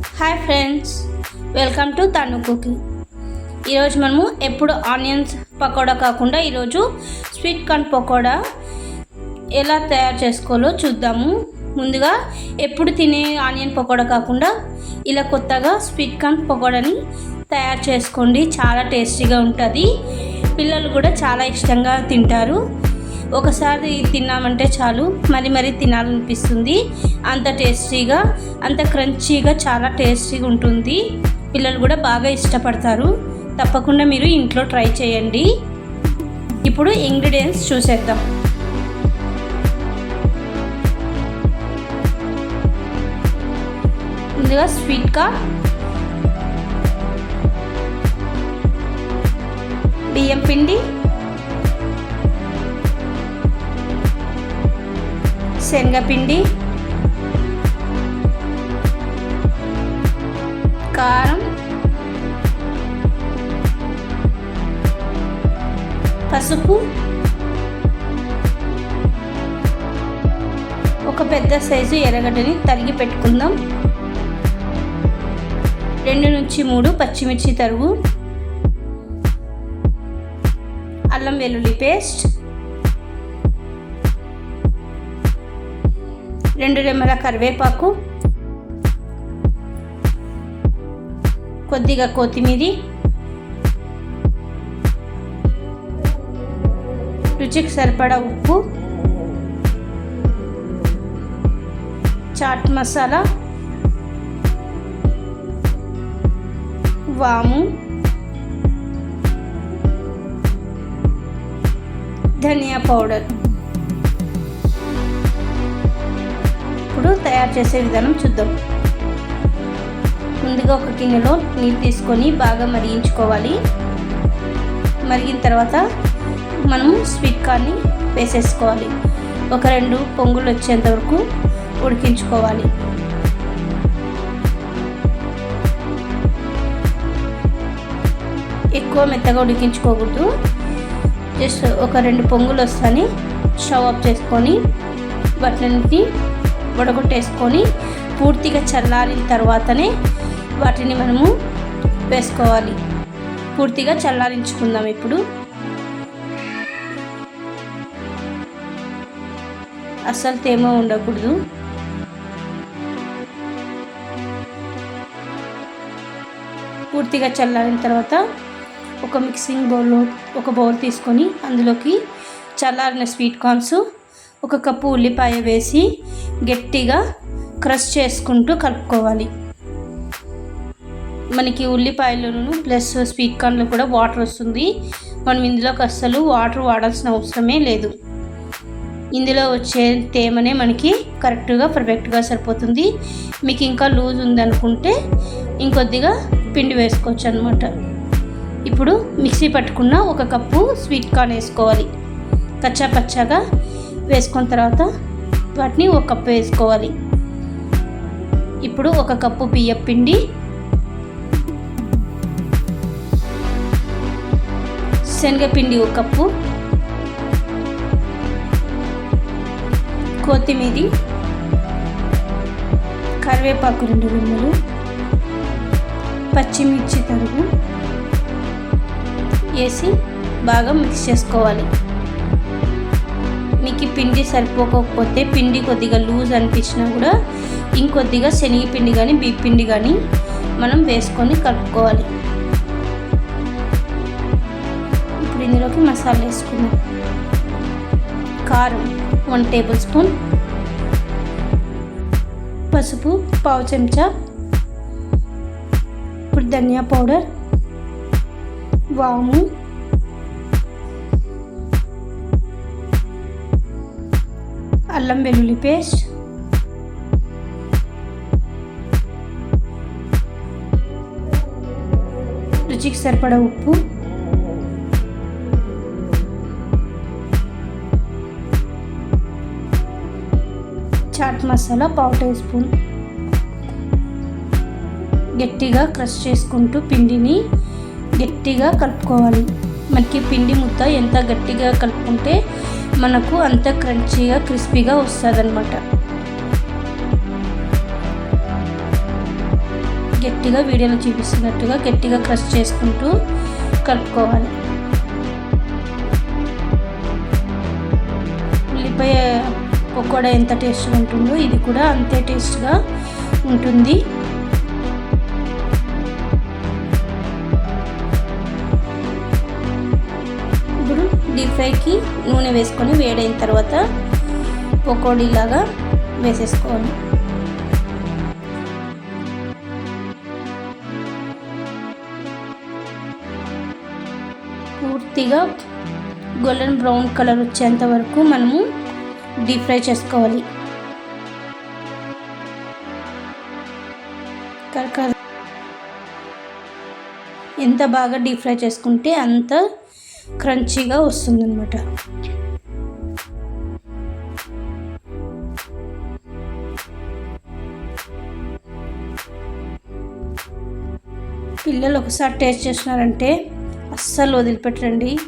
Hi friends welcome to Tanu cooking ఈరోజు మనము ఎప్పుడు ఆనియన్స్ పకోడా కాకుండా ఈరోజు స్వీట్ కార్న్ పకోడా ఎలా తయారు చేసుకోవాలో చూద్దాము. ముందుగా ఎప్పుడు తినే ఆనియన్ పకోడా కాకుండా ఇలా కొత్తగా స్వీట్ కార్న్ పకోడాని తయారు చేసుకోండి. చాలా టేస్టీగా ఉంటుంది. పిల్లలు కూడా చాలా ఇష్టంగా తింటారు. ఒకసారి తిన్నామంటే చాలు. మరి మరి తినాలనిపిస్తుంది. అంత టేస్టీగా అంత క్రంచీగా చాలా టేస్టీగా ఉంటుంది. పిల్లలు కూడా బాగా ఇష్టపడతారు. తప్పకుండా మీరు ఇంట్లో ట్రై చేయండి. ఇప్పుడు ఇంగ్రీడియంట్స్ చూసేద్దాం. ముందుగా స్వీట్ కార్న్ బియ్యం పిండి శనగపిండి కారం పసుపు ఒక పెద్ద సైజు ఎర్రగడ్డని తరిగి పెట్టుకుందాం. రెండు నుంచి మూడు పచ్చిమిర్చి తరుగు అల్లం వెల్లుల్లి పేస్ట్ రెండు రెమ్మల కరివేపాకు కొద్దిగా కొత్తిమీరి రుచికి సరిపడా ఉప్పు చాట్ మసాలా వాము ధనియా పౌడర్. ఇప్పుడు తయారు చేసే విధానం చూద్దాం. ముందుగా ఒక గిన్నెలో నీళ్ళు తీసుకొని బాగా మరిగించుకోవాలి. మరిగిన తర్వాత మనం స్వీట్ కార్న్ని వేసేసుకోవాలి. ఒక రెండు పొంగులు వచ్చేంత వరకు ఉడికించుకోవాలి. ఎక్కువ మెత్తగా ఉడికించుకోకూడదు. జస్ట్ ఒక రెండు పొంగులు వస్తాయని స్టవ్ ఆఫ్ చేసుకొని వాటిని వడగొట్టేసుకొని పూర్తిగా చల్లారిన తర్వాతనే వాటిని మనము వేసుకోవాలి. పూర్తిగా చల్లారించుకుందాం ఇప్పుడు. అస్సలు తేమ ఉండకూడదు. పూర్తిగా చల్లారిన తర్వాత ఒక మిక్సింగ్ బౌల్లో ఒక బౌల్ తీసుకొని అందులోకి చల్లారిన స్వీట్ కార్న్స్ ఒక కప్పు ఉల్లిపాయ వేసి గట్టిగా క్రష్ చేసుకుంటూ కలుపుకోవాలి. మనకి ఉల్లిపాయలను ప్లస్ స్వీట్ కార్న్లో కూడా వాటర్ వస్తుంది. మనం ఇందులోకి అస్సలు వాటర్ వాడాల్సిన అవసరమే లేదు. ఇందులో వచ్చే తేమనే మనకి కరెక్ట్గా పర్ఫెక్ట్గా సరిపోతుంది. మీకు ఇంకా లూజ్ ఉందనుకుంటే ఇంకొద్దిగా పిండి వేసుకోవచ్చు అనమాట ఇప్పుడు మిక్సీ పట్టుకున్న ఒక కప్పు స్వీట్ కార్న్ వేసుకోవాలి. కచ్చా పచ్చాగా వేసుకున్న తర్వాత వాటిని ఒక కప్పు వేసుకోవాలి. ఇప్పుడు ఒక కప్పు బియ్యం పిండి. శనగపిండి ఒక కప్పు. కొత్తిమీరి. కరివేపాకు రెండు రెమ్మలు. పచ్చిమిర్చి తరుగు. వేసి బాగా మిక్స్ చేసుకోవాలి. మీకు పిండి సరిపోకపోతే పిండి కొద్దిగా లూజ్ అనిపించినా కూడా ఇంకొద్దిగా శనగపిండి కానీ బియ్య పిండి కానీ మనం వేసుకొని కలుపుకోవాలి. ఇప్పుడు ఇందులోకి మసాలా వేసుకుందాం. కారం వన్ టేబుల్ స్పూన్. పసుపు పావు చెంచా. ఇప్పుడు ధనియా పౌడర్. వాము. అల్లం వెల్లుల్లి పేస్ట్. రుచికి సరిపడ ఉప్పు. చాట్ మసాలా పావు టీ స్పూన్. గట్టిగా క్రష్ చేసుకుంటూ పిండిని గట్టిగా కలుపుకోవాలి. మనకి పిండి ముద్ద ఎంత గట్టిగా కలుపుకుంటే మనకు అంత క్రంచీగా క్రిస్పీగా వస్తుంది అనమాట గట్టిగా వీడియోలో చూపిస్తున్నట్టుగా గట్టిగా క్రష్ చేసుకుంటూ కలుపుకోవాలి. ఉల్లిపాయ పకోడా ఎంత టేస్ట్గా ఉంటుందో ఇది కూడా అంతే టేస్ట్గా ఉంటుంది. ఫ్రైకి నూనె వేసుకొని వేడైన తర్వాత పకోడీలాగా వేసేసుకోవాలి. పూర్తిగా గోల్డెన్ బ్రౌన్ కలర్ వచ్చేంత వరకు మనము డీప్ ఫ్రై చేసుకోవాలి. కరకర ఎంత బాగా డీప్ ఫ్రై చేసుకుంటే అంత క్రంచీగా వస్తుందన్నమాట. పిల్లలు ఒకసారి టేస్ట్ చేసినారంటే అస్సలు వదిలిపెట్టండి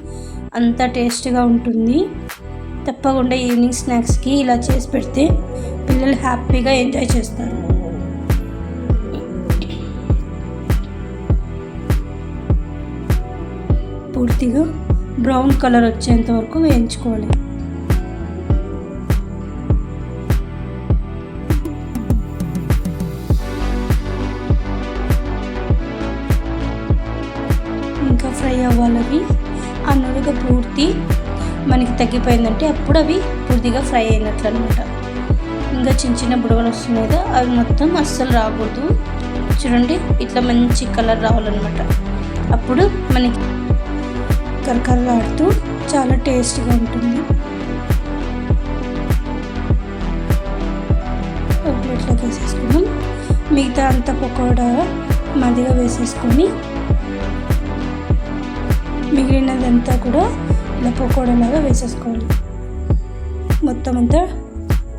అంత టేస్ట్గా ఉంటుంది. తప్పకుండా ఈవినింగ్ స్నాక్స్కి ఇలా చేసి పెడితే పిల్లలు హ్యాపీగా ఎంజాయ్ చేస్తారు. పూర్తిగా బ్రౌన్ కలర్ వచ్చేంత వరకు వేయించుకోవాలి. ఇంకా ఫ్రై అవ్వాలవి. ఆ నురుగ పూర్తి మనకి తగ్గిపోయిందంటే అప్పుడు అవి పూర్తిగా ఫ్రై అయినట్లు అనమాట ఇంకా చిన్న చిన్న బుడగలు వస్తున్నాయి కదా అవి మొత్తం అస్సలు రాకూడదు. చూడండి ఇట్లా మంచి కలర్ రావాలన్నమాట. అప్పుడు మనకి కరకరలాడుతూ చాలా టేస్ట్గా ఉంటుంది. ఒక ప్లేట్లోకి వేసేసుకున్నాం మిగతా అంతా పకోడా మదిగా వేసేసుకొని మిగిలినదంతా కూడా ఇలా పకోడాలాగా వేసేసుకోవాలి. మొత్తం అంతా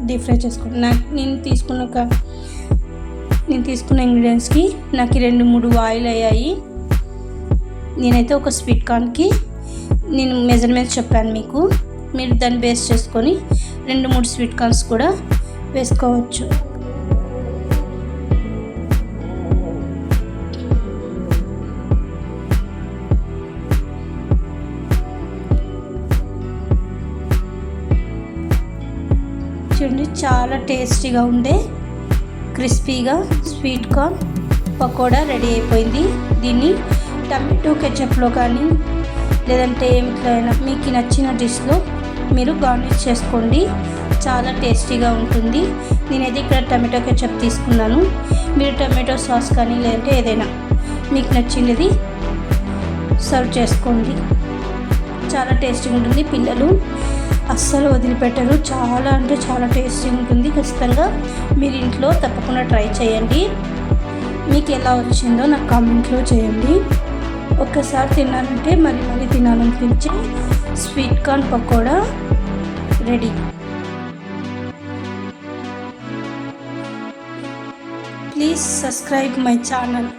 డీప్ ఫ్రై చేసుకోండి నాకు నేను తీసుకున్న ఒక నేను తీసుకున్న ఇంగ్రీడియంట్స్కి నాకు రెండు మూడు ఆయిల్ అయ్యాయి. నేనైతే ఒక స్వీట్ కార్న్కి నేను మెజర్మెంట్స్ చెప్పాను మీకు. మీరు దాన్ని బేస్ చేసుకొని రెండు మూడు స్వీట్ కార్న్స్ కూడా వేసుకోవచ్చు. చూడండి చాలా టేస్టీగా ఉండే క్రిస్పీగా స్వీట్ కార్న్ పకోడా రెడీ అయిపోయింది. దీన్ని టమాటో కెచప్లో కానీ లేదంటే ఏమిట్లైనా మీకు నచ్చిన డిష్లో మీరు గార్నిష్ చేసుకోండి. చాలా టేస్టీగా ఉంటుంది. నేనైతే ఇక్కడ టమాటో కెచప్ తీసుకున్నాను. మీరు టమాటో సాస్ కానీ లేదంటే ఏదైనా మీకు నచ్చినది సర్వ్ చేసుకోండి. చాలా టేస్టీగా ఉంటుంది. పిల్లలు అస్సలు వదిలిపెట్టరు. చాలా అంటే చాలా టేస్టీగా ఉంటుంది. ఖచ్చితంగా మీరు ఇంట్లో తప్పకుండా ట్రై చేయండి. మీకు ఎలా వచ్చిందో నాకు కామెంట్లో చేయండి. ఒక్కసారి తిన్నానంటే మరి మళ్ళీ తినాలనిపించి sweet corn pakoda ready. Please subscribe my channel.